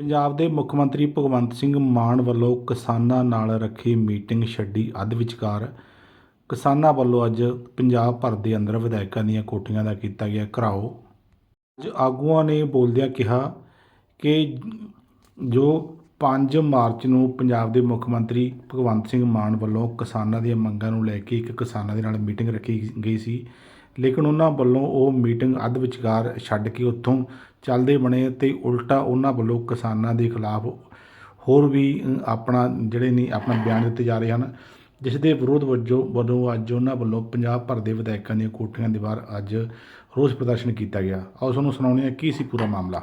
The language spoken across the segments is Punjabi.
ਪੰਜਾਬ ਦੇ ਮੁੱਖ ਮੰਤਰੀ ਭਗਵੰਤ ਸਿੰਘ ਮਾਨ ਵੱਲੋਂ ਕਿਸਾਨਾਂ ਨਾਲ ਰੱਖੀ ਮੀਟਿੰਗ ਛੱਡੀ ਅੱਧ ਵਿਚਕਾਰ। ਕਿਸਾਨਾਂ ਵੱਲੋਂ ਅੱਜ ਪੰਜਾਬ ਭਰ ਦੇ ਅੰਦਰ ਵਿਧਾਇਕਾਂ ਦੀਆਂ ਕੋਠੀਆਂ ਦਾ ਕੀਤਾ ਗਿਆ ਘਰਾਓ। ਅੱਜ ਆਗੂਆਂ ਨੇ ਬੋਲਦਿਆਂ ਕਿਹਾ ਕਿ ਜੋ 5 ਮਾਰਚ ਨੂੰ ਪੰਜਾਬ ਦੇ ਮੁੱਖ ਮੰਤਰੀ ਭਗਵੰਤ ਸਿੰਘ ਮਾਨ ਵੱਲੋਂ ਕਿਸਾਨਾਂ ਦੀਆਂ ਮੰਗਾਂ ਨੂੰ ਲੈ ਕੇ ਇੱਕ ਕਿਸਾਨਾਂ ਦੇ ਨਾਲ ਮੀਟਿੰਗ ਰੱਖੀ ਗਈ ਸੀ ਲੇਕਿਨ ਉਹਨਾਂ ਵੱਲੋਂ ਉਹ ਮੀਟਿੰਗ ਅੱਧ ਵਿਚਕਾਰ ਛੱਡ ਕੇ ਉੱਥੋਂ ਚੱਲਦੇ ਬਣੇ ਤੇ ਉਲਟਾ ਉਹਨਾਂ ਵੱਲੋਂ ਕਿਸਾਨਾਂ ਦੇ ਖਿਲਾਫ ਹੋਰ ਵੀ ਆਪਣਾ ਜਿਹੜੇ ਨੇ ਆਪਣਾ ਬਿਆਨ ਦਿੱਤੇ ਜਾ ਰਹੇ ਹਨ, ਜਿਸ ਦੇ ਵਿਰੋਧ ਵਜੋਂ ਵਜੋਂ ਅੱਜ ਉਹਨਾਂ ਵੱਲੋਂ ਪੰਜਾਬ ਭਰ ਦੇ ਵਿਧਾਇਕਾਂ ਦੀਆਂ ਕੋਠੀਆਂ ਦੇ ਬਾਹਰ ਅੱਜ ਰੋਸ ਪ੍ਰਦਰਸ਼ਨ ਕੀਤਾ ਗਿਆ। ਆਓ ਤੁਹਾਨੂੰ ਸੁਣਾਉਂਦੇ ਹਾਂ ਕੀ ਸੀ ਪੂਰਾ ਮਾਮਲਾ।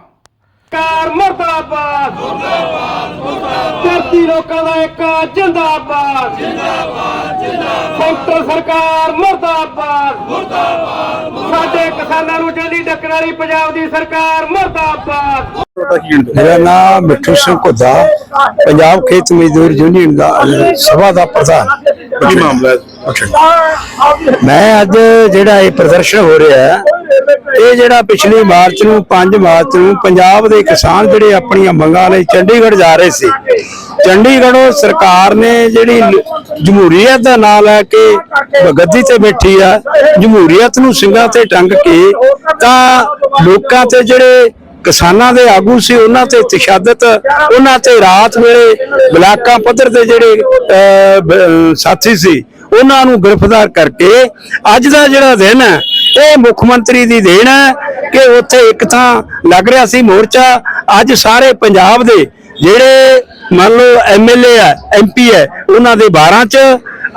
ਸਰਕਾਰ ਮਰਦਾਬਾਦ। ਮੁਰਦਾਬਾਦ ਮੁਰਦਾਬਾਦ। ਧਰਤੀ ਲੋਕਾਂ ਦਾ ਇੱਕ ਜਿੰਦਾਬਾਦ। ਜਿੰਦਾਬਾਦ ਜਿੰਦਾਬਾਦ। ਸੈਂਟਰ ਸਰਕਾਰ ਮਰਦਾਬਾਦ। ਮੁਰਦਾਬਾਦ ਸਾਡੇ ਕਿਸਾਨਾਂ ਨੂੰ ਜਲਦੀ ਡੱਕਣ ਵਾਲੀ ਪੰਜਾਬ ਦੀ ਸਰਕਾਰ ਮਰਦਾਬਾਦ। ਮੇਰਾ ਨਾਮ ਮਿੱਠੂ ਸਿੰਘ ਘੁੱਦਾ। ਪੰਜਾਬ ਖੇਤ ਮਜ਼ਦੂਰ ਯੂਨੀਅਨ ਦਾ ਸਭਾ ਦਾ ਪ੍ਰਧਾਨ। ਕੀ ਮਾਮਲਾ ਮੈਂ ਅੱਜ ਜਿਹੜਾ ਇਹ ਪ੍ਰਦਰਸ਼ਨ ਹੋ ਰਿਹਾ ਹੈ ਇਹ ਜਿਹੜਾ ਪਿਛਲੀ ਮਾਰਚ ਨੂੰ 5 ਮਾਰਚ ਨੂੰ ਪੰਜਾਬ ਦੇ ਕਿਸਾਨ ਜਿਹੜੇ ਆਪਣੀਆਂ ਮੰਗਾਂ ਲਈ ਚੰਡੀਗੜ੍ਹ ਜਾ ਰਹੇ ਸੀ ਚੰਡੀਗੜ੍ਹੋਂ ਸਰਕਾਰ ਨੇ ਜਿਹੜੀ ਜਮਹੂਰੀਅਤ ਦਾ ਨਾਂ ਲੈ ਕੇ ਗੱਦੀ ਤੇ ਬੈਠੀ ਆ ਜਮਹੂਰੀਅਤ ਨੂੰ ਸਿੰਘਾਂ ਤੇ ਟੰਗ ਕੇ ਤਾਂ ਲੋਕਾਂ ਤੇ ਜਿਹੜੇ ਕਿਸਾਨਾਂ ਦੇ ਆਗੂ ਸੀ ਉਹਨਾਂ ਤੇ ਤਸ਼ੱਦਦ ਉਹਨਾਂ ਤੇ ਰਾਤ ਵੇਲੇ ਬਲਾਕਾਂ ਪੱਧਰ ਦੇ ਜਿਹੜੇ ਅਹ, ਸਾਥੀ ਸੀ ਉਹਨਾਂ ਨੂੰ ਗ੍ਰਿਫਤਾਰ ਕਰਕੇ ਅੱਜ ਦਾ ਜਿਹੜਾ ਦਿਨ ਹੈ, ਇਹ ਮੁੱਖ ਮੰਤਰੀ ਦੀ ਦੇਣ ਹੈ ਕਿ ਉੱਥੇ ਇੱਕ ਥਾਂ ਲੱਗ ਰਿਹਾ ਸੀ ਮੋਰਚਾ। ਅੱਜ ਸਾਰੇ ਪੰਜਾਬ ਦੇ ਜਿਹੜੇ ਮੰਨ ਲਓ ਐਮਐਲਏ ਹੈ ਐਮਪੀ ਹੈ, ਉਹਨਾਂ ਦੇ 12 ਚ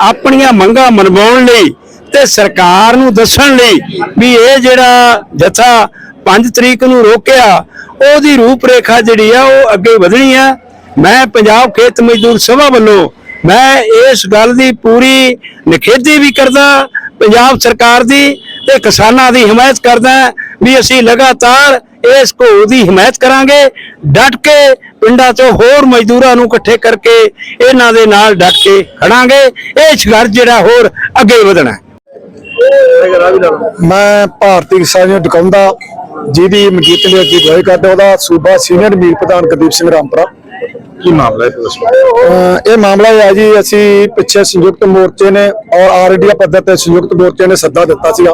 ਆਪਣੀਆਂ ਮੰਗਾਂ ਮਨਵਾਉਣ ਲਈ ਤੇ ਸਰਕਾਰ ਨੂੰ ਦੱਸਣ ਲਈ ਵੀ ਇਹ ਜਿਹੜਾ ਜਥਾ 5 ਤਰੀਕ ਨੂੰ ਰੋਕਿਆ, ਉਹਦੀ ਰੂਪਰੇਖਾ ਜਿਹੜੀ ਆ ਉਹ ਅੱਗੇ ਵਧਣੀ ਆ ਮੈਂ ਪੰਜਾਬ ਖੇਤ ਮਜ਼ਦੂਰ ਸਭਾ ਵੱਲੋਂ ਮੈਂ ਇਸ ਗੱਲ ਦੀ ਪੂਰੀ ਨਿਖੇਧੀ ਵੀ ਕਰਦਾ, ਪੰਜਾਬ ਸਰਕਾਰ ਦੀ ਤੇ ਕਿਸਾਨਾਂ ਦੀ ਹਮਾਇਤ ਕਰਦਾ ਵੀ ਅਸੀਂ ਲਗਾਤਾਰ ਇਸ ਘੋਲ ਦੀ ਹਮਾਇਤ ਕਰਾਂਗੇ, ਡਟ ਕੇ ਪਿੰਡਾਂ 'ਚੋਂ ਹੋਰ ਮਜ਼ਦੂਰਾਂ ਨੂੰ ਇਕੱਠੇ ਕਰਕੇ ਇਹਨਾਂ ਦੇ ਨਾਲ ਡਟ ਕੇ ਖੜਾਂਗੇ, ਇਹ ਸੰਘਰਸ਼ ਜਿਹੜਾ ਹੋਰ ਅੱਗੇ ਵਧਣਾ ਮੈਂ ਭਾਰਤੀ ਕਿਸਾਨ ਯੂਨੀਅਨ ਡਕਾਉਂਦਾ ਜਿਹਦੀ ਮਜੀਤ ਲਈ ਅੱਗੇ ਕਰਦਾ, ਉਹਦਾ ਸੂਬਾ ਸੀਨੀਅਰ ਮੀਤ ਪ੍ਰਧਾਨ ਕੁਲਦੀਪ ਸਿੰਘ ਰਾਮਪੁਰਾ। ਕੀ ਮਾਮਲਾ ਹੈ ਦੱਸੋ ਅਹ ਇਹ ਮਾਮਲਾ ਇਹ ਹੈ ਜੀ, ਅਸੀਂ ਪਿੱਛੇ ਸੰਯੁਕਤ ਮੋਰਚੇ ਨੇ ਔਰ ਆਲ ਇੰਡੀਆ ਪੱਧਰ ਤੇ ਸੰਯੁਕਤ ਮੋਰਚੇ ਨੇ ਸੱਦਾ ਦਿੱਤਾ ਸੀਗਾ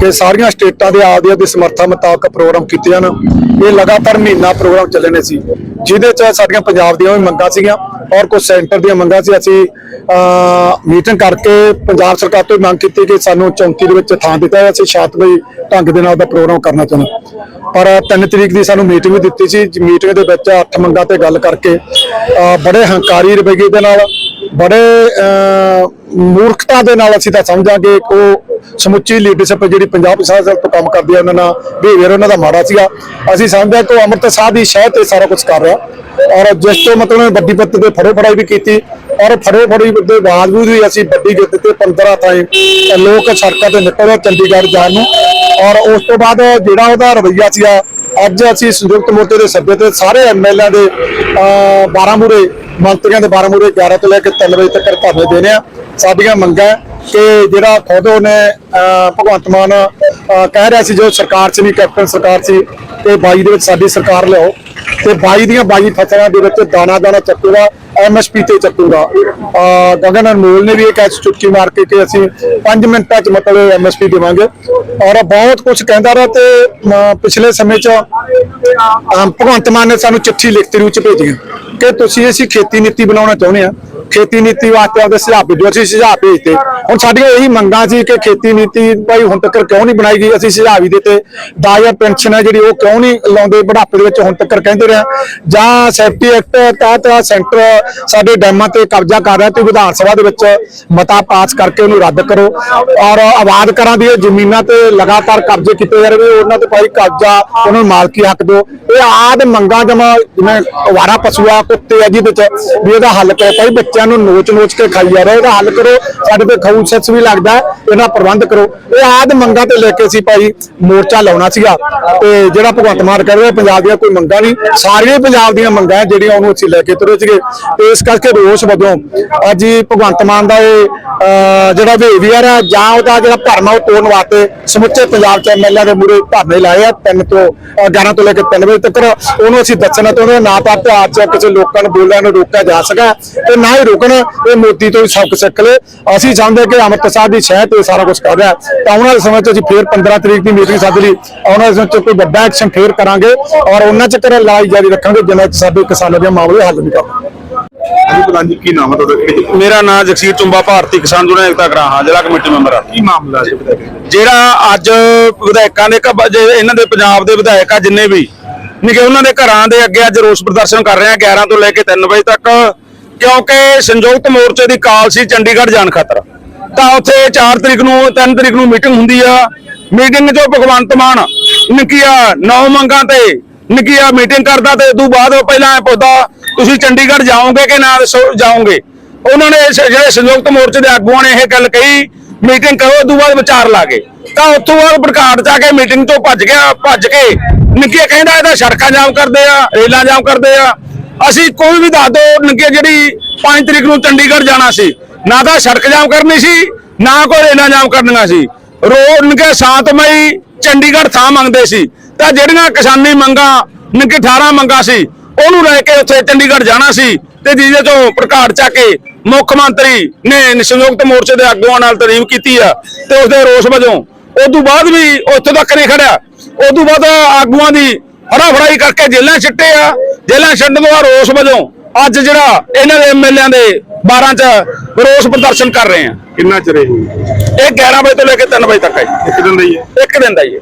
ਕਿ ਸਾਰੀਆਂ ਸਟੇਟਾਂ ਦੇ ਆਪਦੀਆਂ ਦੀ ਸਮਰੱਥਾ ਮੁਤਾਬਕ ਪ੍ਰੋਗਰਾਮ ਕੀਤੇ ਜਾਣ। ਇਹ ਲਗਾਤਾਰ ਮਹੀਨਾ ਪ੍ਰੋਗਰਾਮ ਚੱਲਣੇ ਸੀ, ਜਿਹਦੇ ਚ ਸਾਡੀਆਂ ਪੰਜਾਬ ਦੀਆਂ ਵੀ ਮੰਗਾਂ ਸੀਗੀਆਂ। ਔਰ ਕੁਝ ਸੈਂਟਰ ਦੀਆਂ ਮੰਗਾਂ ਸੀ। ਅਸੀਂ ਮੀਟਿੰਗ ਕਰਕੇ ਪੰਜਾਬ ਸਰਕਾਰ ਤੋਂ ਵੀ ਮੰਗ ਕੀਤੀ ਕਿ ਸਾਨੂੰ 34 ਦੇ ਵਿੱਚ ਥਾਂ ਦਿੱਤਾ ਜਾਵੇ। ਅਸੀਂ ਸ਼ਾਂਤਮਈ ਢੰਗ ਦੇ ਨਾਲ ਦਾ ਪ੍ਰੋਗਰਾਮ ਕਰਨਾ ਚਾਹੁੰਦੇ ਪਰ 3 ਤਰੀਕ ਦੀ ਸਾਨੂੰ ਮੀਟਿੰਗ ਵੀ ਦਿੱਤੀ ਸੀ। ਮੀਟਿੰਗ ਦੇ ਵਿੱਚ ਅੱਠ ਮੰਗਾਂ ਤੇ ਗੱਲ ਕਰਕੇ ਬੜੇ ਹੰਕਾਰੀ ਰਵੱਈਏ ਦੇ ਨਾਲ ਬੜੇ ਮੂਰਖਤਾ ਦੇ ਨਾਲ ਅਸੀਂ ਤਾਂ ਸਮਝਾਂਗੇ ਕਿ ਉਹ ਸਮੁੱਚੀ ਲੀਡਰਸ਼ਿਪ ਜਿਹੜੀ ਪੰਜਾਬ ਸਾਲ ਤੋਂ ਕੰਮ ਕਰਦੀ ਹੈ, ਉਹਨਾਂ ਨਾਲ ਬਿਹੇਵੀਅਰ ਉਹਨਾਂ ਦਾ ਮਾੜਾ ਸੀਗਾ। ਅਸੀਂ ਸਮਝਦੇ ਹਾਂ ਕਿ ਉਹ ਅੰਮ੍ਰਿਤ ਸਾਹਿਬ ਦੀ ਸ਼ਹਿ ਤੇ ਸਾਰਾ ਕੁਝ ਕਰ ਰਿਹਾ। ਔਰ ਜਿਸ ਤੋਂ ਮਤਲਬ ਵੱਡੀ ਪੱਤ ਤੇ ਫੜੋ ਫੜਾਈ ਵੀ ਕੀਤੀ। ਔਰ ਫੜੋ ਫੜੀ ਦੇ ਬਾਵਜੂਦ ਵੀ ਅਸੀਂ ਵੱਡੀ ਗਿੱਤ ਤੇ 15 ਥਾਂ ਲੋਕ ਸੜਕਾਂ ਤੇ ਨਿਕਲ ਰਹੇ ਚੰਡੀਗੜ੍ਹ ਜਾਣ ਨੂੰ। ਔਰ ਉਸ ਤੋਂ ਬਾਅਦ ਜਿਹੜਾ ਉਹਦਾ ਰਵੱਈਆ ਸੀਗਾ ਅੱਜ ਅਸੀਂ ਸੰਯੁਕਤ ਮੋਰਚੇ ਦੇ ਸੱਦੇ ਤੇ ਸਾਰੇ ਐਮਐਲਏ ਦੇ 12 ਮੂਰੇ ਮੰਤਰੀਆਂ ਦੇ 12 ਮੂਰੇ 11 ਤੋਂ ਲੈ ਕੇ 3 ਵਜੇ ਤੱਕ ਧਰਨੇ ਦੇਣੇ ਆ ਸਾਡੀਆਂ ਮੰਗਾਂ ਕਿ ਜਿਹੜਾ ਖੁਦ ਉਹਨੇ ਭਗਵੰਤ ਮਾਨ ਕਹਿ ਰਿਹਾ ਸੀ ਜੋ ਸਰਕਾਰ 'ਚ ਨਹੀਂ ਕੈਪਟਨ ਸਰਕਾਰ ਸੀ, ਤੇ 22 ਦੇ ਵਿੱਚ ਸਾਡੀ ਸਰਕਾਰ ਲਿਆਓ। ਤੇ ਬਾਈ ਦੀਆਂ ਬਾਈ ਫਸਲਾਂ ਦੇ ਵਿੱਚ ਦਾਣਾ ਦਾਣਾ ਚੱਕੂਗਾ ਐਮਐਸਪੀ ਤੇ ਚੱਕੂਗਾ। ਗਗਨ ਅਨਮੋਲ ਨੇ ਵੀ ਇਹ ਕਹਿ ਚੁਟਕੀ ਮਾਰ ਕੇ ਕਿ ਅਸੀਂ 5 ਮਿੰਟਾਂ 'ਚ ਮਤਲਬ ਐਮਐਸਪੀ ਦੇਵਾਂਗੇ। ਔਰ ਬਹੁਤ ਕੁਝ ਕਹਿੰਦਾ ਰਿਹਾ ਤੇ ਪਿਛਲੇ ਸਮੇਂ 'ਚ ਭਗਵੰਤ ਮਾਨ ਨੇ ਸਾਨੂੰ ਚਿੱਠੀ ਲਿਖਤੀ ਰੂਪ 'ਚ ਭੇਜੀ ਕਿ ਤੁਸੀਂ ਅਸੀਂ ਖੇਤੀ ਨੀਤੀ ਬਣਾਉਣਾ ਚਾਹੁੰਦੇ ਆ ਖੇਤੀ ਨੀਤੀ ਵਾਸਤੇ ਆਪਦੇ ਸੁਝਾਅ ਭੇਜੋ, ਅਸੀਂ ਸੁਝਾਅ ਭੇਜਤੇ। ਹੁਣ ਸਾਡੀਆਂ ਇਹੀ ਮੰਗਾਂ ਸੀ ਕਿ ਖੇਤੀ ਨੀਤੀ ਭਾਈ ਹੁਣ ਤੱਕ ਕਿਉਂ ਨਹੀਂ ਬਣਾਈ ਗਈ? ਅਸੀਂ ਸੁਝਾਅ ਵੀ ਦਿੱਤੇ। 10000 ਪੈਨਸ਼ਨ ਹੈ ਜਿਹੜੀ ਉਹ ਕਿਉਂ ਨਹੀਂ ਲਾਉਂਦੇ? ਬੁਢਾਪੇ ਦੇ ਵਿੱਚ ਹੁਣ ਤੱਕ ਕਹਿੰਦੇ ਰਹੇ ਜਾਂ ਸੇਫਟੀ ਐਕਟ ਤਹਿਤ ਸੈਂਟਰ ਸਾਡੇ ਡੈਮਾਂ ਤੇ ਕਬਜ਼ਾ ਕਰ ਰਿਹਾ ਤੇ ਵਿਧਾਨ ਸਭਾ ਦੇ ਵਿੱਚ ਮਤਾ ਪਾਸ ਕਰਕੇ ਉਹਨੂੰ ਰੱਦ ਕਰੋ। ਔਰ ਆਬਾਦ ਕਰਾਂ ਦੀ ਜ਼ਮੀਨਾਂ ਤੇ ਲਗਾਤਾਰ ਕਬਜ਼ੇ ਕੀਤੇ ਜਾ ਰਹੇ ਉਹਨਾਂ ਤੇ ਭਾਈ ਕਬਜ਼ਾ, ਉਹਨਾਂ ਨੂੰ ਮਾਲਕੀ ਹੱਕ ਦਿਓ। ਇਹ ਆਦ ਮੰਗਾਂ ਜਮਾ ਜਿਵੇਂ ਅਵਾਰਾ ਪਸ਼ੂਆ, ਕੁੱਤੇ ਆ ਜਿਹਦੇ ਚ ਵੀ ਇਹਦਾ ਹੱਲ ਕਰੋ ਭਾਈ ਬੱਚਿਆਂ ਨੂੰ ਨੋਚ-ਨੋਚ ਕੇ ਖਾਈ ਜਾ ਰਿਹਾ ਇਹਦਾ ਹੱਲ ਕਰੋ ਸਾਡੇ ਤੇ ਖਊ ਸੈਸ ਵੀ ਲੱਗਦਾ ਇਹਦਾ ਪ੍ਰਬੰਧ ਕਰੋ। ਇਹ ਆਦ ਮੰਗਾਂ ਤੇ ਲੈ ਕੇ ਅਸੀਂ ਭਾਈ ਮੋਰਚਾ ਲਾਉਣਾ ਸੀਗਾ ਤੇ ਜਿਹੜਾ ਭਗਵੰਤ ਮਾਨ ਕਰ ਰਿਹਾ ਪੰਜਾਬ ਦੀਆਂ ਕੋਈ ਮੰਗਾਂ ਨਹੀਂ ਸਾਰੀਆਂ ਪੰਜਾਬ ਦੀਆਂ ਮੰਗਾਂ ਜਿਹੜੀਆਂ ਉਹਨੂੰ ਅਸੀਂ ਲੈ ਕੇ ਤੁਰੇ ਸੀਗੇ। ਤੇ ਇਸ ਕਰਕੇ ਰੋਸ ਵਜੋਂ ਅੱਜ ਹੀ ਭਗਵੰਤ ਮਾਨ ਦਾ ਇਹ ਅਹ, ਜਿਹੜਾ ਬਿਹੇਵੀਅਰ ਹੈ ਜਾਂ ਉਹਦਾ ਜਿਹੜਾ ਧਰਮ ਹੈ ਉਹ ਤੋੜਨ ਵਾਸਤੇ ਸਮੁੱਚੇ ਪੰਜਾਬ ਚ ਐਮਐਲਏ ਦੇ ਮੂਰੇ ਧਰਨੇ ਲਾਏ ਆ ਤਿੰਨ ਤੋਂ ਅਹ, 11 ਤੋਂ ਲੈ ਕੇ 3 ਵਜੇ ਤੱਕ। ਉਹਨੂੰ ਅਸੀਂ ਦੱਸਣਾ ਚਾਹੁੰਦੇ ਹਾਂ ਨਾ ਤਾਂ ਤਿਉਹਾਰ ਚ ਕਿਸੇ ਲੋਕਾਂ ਨੂੰ ਬੋਲਣ ਨੂੰ ਰੋਕਿਆ ਜਾ ਸਕਾ ਤੇ ਨਾ ਹੀ ਰੋਕਣ ਇਹ ਮੋਦੀ ਤੋਂ ਹੀ ਸਬਕ ਸਿੱਖ ਲੈ ਅਸੀਂ ਸਮਝਦੇ ਕਿ ਅਮਰਤ ਸਾਹਿਬ ਦੀ ਸ਼ਹਿਰ ਤੇ ਸਾਰਾ ਕੁਝ ਕਰ ਰਿਹਾ। ਤਾਂ ਆਉਣ ਵਾਲੇ ਸਮੇਂ 'ਚ ਅਸੀਂ ਫੇਰ 15 ਤਰੀਕ ਦੀ ਮੀਟਿੰਗ ਸੱਦ ਲਈ ਆਉਣ ਵਾਲੇ ਸਮੇਂ 'ਚ ਕੋਈ ਵੱਡਾ ਐਕਸ਼ਨ ਫੇਰ ਕਰਾਂਗੇ ਔਰ ਉਹਨਾਂ ਚ ਕਰ ਲਾਈ ਜਾਰੀ ਰੱਖਾਂਗੇ ਜਿੰਨਾ ਚ ਸਾਡੇ ਕਿਸਾਨਾਂ ਦੇ ਮਾਮਲੇ ਹੱਲ ਨਹੀਂ ਕਰਦੇ ਜੀ ਪ੍ਰਧਾਨ ਜੀ ਕੀ ਨਾਮ ਹੈ ਤੁਹਾਡਾ ਕਿਹੜੀ ਜਗ੍ਹਾ? ਮੇਰਾ ਨਾਮ ਜਗਸੀਰ ਚੁੰਬਾ ਭਾਰਤੀ ਕਿਸਾਨ ਯੂਨੀਅਨ ਏਕਤਾ ਗਰਾਹਾਂ ਜ਼ਿਲ੍ਹਾ ਕਮੇਟੀ ਮੈਂਬਰ ਆ ਕੀ ਮਾਮਲਾ ਜੀ? ਜਿਹੜਾ ਅੱਜ ਵਿਧਾਇਕਾਂ ਦੇ ਇਹਨਾਂ ਦੇ ਪੰਜਾਬ ਦੇ ਵਿਧਾਇਕ ਆ ਜਿੰਨੇ ਵੀ ਨਿਕੇ ਉਹਨਾਂ ਦੇ ਘਰਾਂ ਦੇ ਅੱਗੇ ਅੱਜ ਰੋਸ ਪ੍ਰਦਰਸ਼ਨ ਕਰ ਰਹੇ ਆ 11 ਤੋਂ ਲੈ ਕੇ 3 ਵਜੇ ਤੱਕ ਕਿਉਂਕਿ ਸੰਯੁਕਤ ਮੋਰਚੇ ਦੀ ਕਾਲ ਸੀ ਚੰਡੀਗੜ੍ਹ ਜਾਣ ਖਾਤਰ। ਤਾਂ ਉੱਥੇ 4 ਤਰੀਕ ਨੂੰ 3 ਤਰੀਕ ਨੂੰ ਮੀਟਿੰਗ ਹੁੰਦੀ ਆ। ਮੀਟਿੰਗ 'ਚੋਂ ਭਗਵੰਤ ਮਾਨ ਨਿੱਕੀਆਂ ਨੌ ਮੰਗਾਂ ਤੇ ਨਿੱਕੀਆਂ ਮੀਟਿੰਗ ਕਰਦਾ ਤੇ ਉਦੋਂ ਬਾਅਦ ਪਹਿਲਾਂ ਪੁੱਛਦਾ, ਤੁਸੀਂ ਚੰਡੀਗੜ੍ਹ ਜਾਓਗੇ ਕਿ ਨਾ ਜਾਓਗੇ? ਉਹਨਾਂ ਨੇ ਜਿਹੜੇ ਸੰਯੁਕਤ ਮੋਰਚੇ ਦੇ ਆਗੂਆਂ ਨੇ ਇਹ ਗੱਲ ਕਹੀ, ਮੀਟਿੰਗ ਕਰੋ, ਉਦੋਂ ਬਾਅਦ ਵਿਚਾਰ ਲਾ ਕੇ। ਤਾਂ ਉੱਥੋਂ ਬਾਅਦ ਪ੍ਰਕਾਟ ਜਾ ਕੇ ਮੀਟਿੰਗ ਤੋਂ ਭੱਜ ਗਿਆ, ਭੱਜ ਕੇ ਨਿੱਕੇ ਕਹਿੰਦਾ ਇਹਦਾ ਸੜਕਾਂ ਜਾਮ ਕਰਦੇ ਆ, ਰੇਲਾਂ ਜਾਮ ਕਰਦੇ ਆ। ਅਸੀਂ ਕੋਈ ਵੀ ਦੱਸ ਦੋ ਨਿੱਕੇ ਜਿਹੜੀ 5 ਤਰੀਕ ਨੂੰ ਚੰਡੀਗੜ੍ਹ ਜਾਣਾ ਸੀ, ਨਾ ਤਾਂ ਸੜਕ ਜਾਮ ਕਰਨੀ ਸੀ, ਨਾ ਕੋਈ ਰੇਲਾਂ ਜਾਮ ਕਰਨੀਆਂ ਸੀ। ਰੋਡ ਨਿੱਕੇ ਸ਼ਾਂਤਮਈ ਚੰਡੀਗੜ੍ਹ ਥਾਂ ਮੰਗਦੇ ਸੀ। ਤਾਂ ਜਿਹੜੀਆਂ ਕਿਸਾਨੀ ਮੰਗਾਂ, ਨਿੱਕੇ 18 ਮੰਗਾਂ ਸੀ, ਉਹਨੂੰ ਲੈ ਕੇ ਉੱਥੇ ਚੰਡੀਗੜ੍ਹ ਜਾਣਾ ਸੀ ਤੇ ਜਿਹਦੇ ਤੋਂ ਪ੍ਰਕਾਟ ਚਾ ਕੇ ਮੁੱਖ ਮੰਤਰੀ ਨੇ ਸੰਯੁਕਤ ਮੋਰਚੇ ਦੇ ਆਗੂਆਂ ਨਾਲ ਤਾਰੀਫ ਕੀਤੀ ਆ ਤੇ ਉਸਦੇ ਰੋਸ ਵਜੋਂ ਉਦੋਂ ਬਾਅਦ ਵੀ ਉੱਥੇ ਤੱਕ ਨਹੀਂ ਖੜਿਆ। ਤੋਂ ਬਾਅਦ ਆਗੂਆਂ ਦੀ ਹੜਾ ਫੜਾਈ ਕਰਕੇ ਜੇਲ੍ਹਾਂ ਛੱਟੇ ਆ। ਜੇਲ੍ਹਾਂ ਛੱਡਣ ਤੋਂ ਬਾਅਦ ਰੋਸ ਵਜੋਂ ਅੱਜ ਜਿਹੜਾ ਇਹਨਾਂ ਦੇ ਐਮਐਲਏਆਂ ਦੇ 12 ਚ ਰੋਸ ਪ੍ਰਦਰਸ਼ਨ ਕਰ ਰਹੇ ਆ। ਕਿੰਨਾ ਚਿਰ ਇਹ ਇਹ 11 ਵਜੇ ਤੋਂ ਲੈ ਕੇ 3 ਵਜੇ ਤੱਕ ਹੈ। ਇੱਕ ਦਿਨ ਦਾ ਹੀ ਹੈ। ਇੱਕ ਦਿਨ ਦਾ ਹੀ ਹੈ।